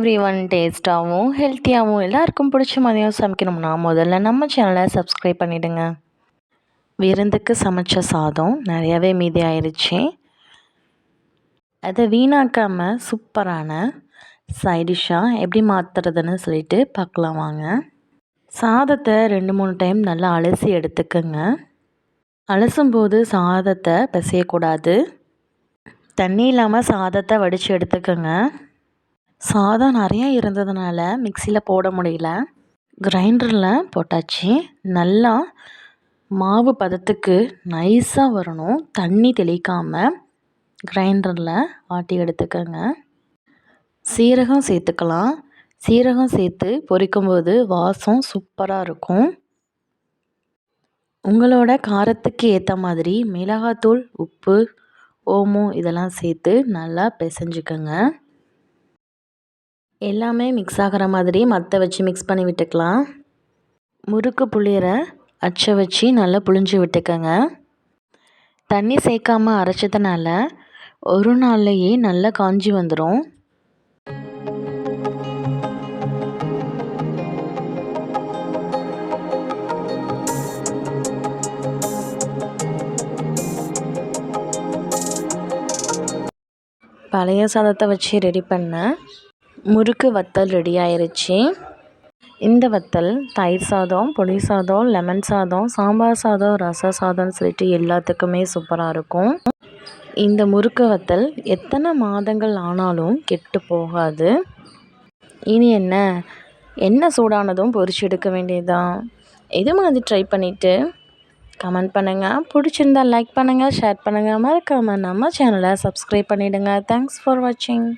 Every one டேஸ்ட்டாகவும் ஹெல்த்தியாகவும் எல்லாருக்கும் பிடிச்ச மாதிரியும் சமைக்கணும்னா முதல்ல நம்ம சேனலை சப்ஸ்கிரைப் பண்ணிவிடுங்க விருந்துக்கு சமைச்ச சாதம் நிறையாவே மீதி ஆயிடுச்சு அதை வீணாக்காமல் சூப்பரான சைடிஷாக எப்படி மாற்றுறதுன்னு சொல்லிட்டு பார்க்கலாம் வாங்க. சாதத்தை ரெண்டு மூணு டைம் நல்லா அலசி எடுத்துக்கோங்க. அலசும்போது சாதத்தை பிசையக்கூடாது. தண்ணி இல்லாமல் சாதத்தை வடித்து எடுத்துக்கோங்க. சாதம் நிறையா இருந்ததுனால மிக்சியில் போட முடியல. கிரைண்டரில் போட்டாச்சு. நல்லா மாவு பதத்துக்கு நைஸாக வரணும். தண்ணி தெளிக்காமல் கிரைண்டரில் ஆட்டி எடுத்துக்கோங்க. சீரகம் சேர்த்துக்கலாம். சீரகம் சேர்த்து பொரிக்கும்போது வாசம் சூப்பராக இருக்கும். உங்களோட காரத்துக்கு ஏற்ற மாதிரி மிளகாத்தூள் உப்பு ஓமம் இதெல்லாம் சேர்த்து நல்லா பிசைஞ்சுக்கோங்க. எல்லாமே மிக்ஸ் ஆகிற மாதிரி மற்ற வச்சு மிக்ஸ் பண்ணி விட்டுக்கலாம். முறுக்கு புளியரை அச்சை வச்சு நல்லா புளிஞ்சு விட்டுக்கோங்க. தண்ணி சேர்க்காமல் அரைச்சதுனால ஒரு நாள்லையே நல்லா காஞ்சி வந்துடும் பழைய சாதத்தை வச்சு ரெடி பண்ணேன் முறுக்கு வத்தல் ரெடி ஆயிருச்சு. இந்த வத்தல் தயிர் சாதம் புளி சாதம் லெமன் சாதம் சாம்பார் சாதம் ரச சாதம்னு சொல்லிட்டு எல்லாத்துக்குமே சூப்பராக இருக்கும். இந்த முறுக்கு வத்தல் எத்தனை மாதங்கள் ஆனாலும் கெட்டு போகாது. இனி என்ன? எண்ணெய் சூடானதும் பொறிச்சு எடுக்க வேண்டியதுதான். இது மாதிரி ட்ரை பண்ணிவிட்டு கமெண்ட் பண்ணுங்கள் பிடிச்சிருந்தா லைக் பண்ணுங்கள் ஷேர் பண்ணுங்கள் மறக்காமல் நம்ம சேனலை சப்ஸ்கிரைப் பண்ணிவிடுங்க தேங்க்ஸ் ஃபார் வாட்சிங்